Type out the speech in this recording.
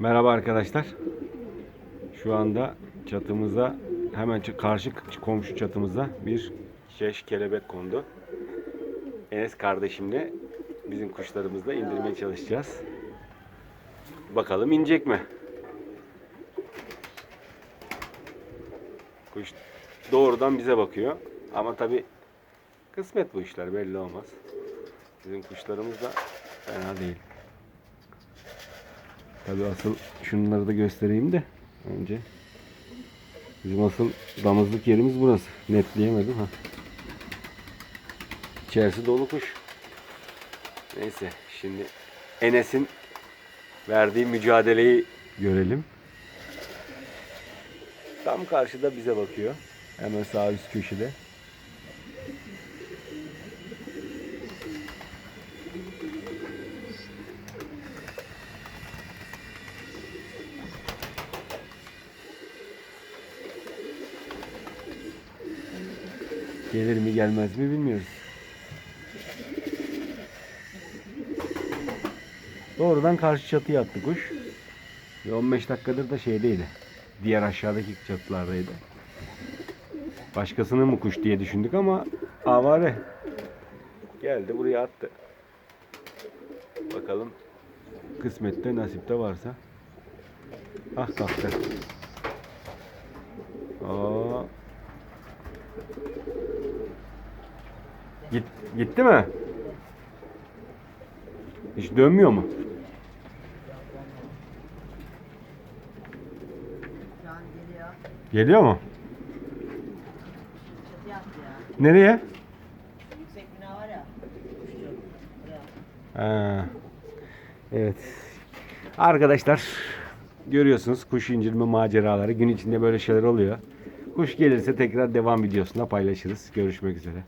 Merhaba arkadaşlar. Şu anda çatımıza hemen karşı komşu çatımıza bir şeş kelebek kondu. Enes kardeşimle bizim kuşlarımızla indirmeye çalışacağız. Bakalım inecek mi? Kuş doğrudan bize bakıyor. Ama tabi kısmet bu işler belli olmaz. Bizim kuşlarımız da fena değil. Tabi asıl şunları da göstereyim de önce. Bizim asıl damızlık yerimiz burası. Netleyemedim ha. İçerisi dolu kuş. Neyse şimdi Enes'in verdiği mücadeleyi görelim. Tam karşıda bize bakıyor. Hemen sağ üst köşede. Gelir mi gelmez mi bilmiyoruz. Doğrudan karşı çatıya attı kuş. Ve 15 dakikadır da şeydeydi. Diğer aşağıdaki çatılardaydı. Başkasının mı kuş diye düşündük ama avare. Geldi buraya attı. Bakalım kısmette nasipte varsa. Ah kalktı. Aa. Git, gitti mi? Hiç dönmüyor mu? Geliyor. Mu? Nereye? Yüksek bina var ya. Evet. Arkadaşlar görüyorsunuz kuş indirme maceraları gün içinde böyle şeyler oluyor. Kuş gelirse tekrar devam videosunda paylaşırız. Görüşmek üzere.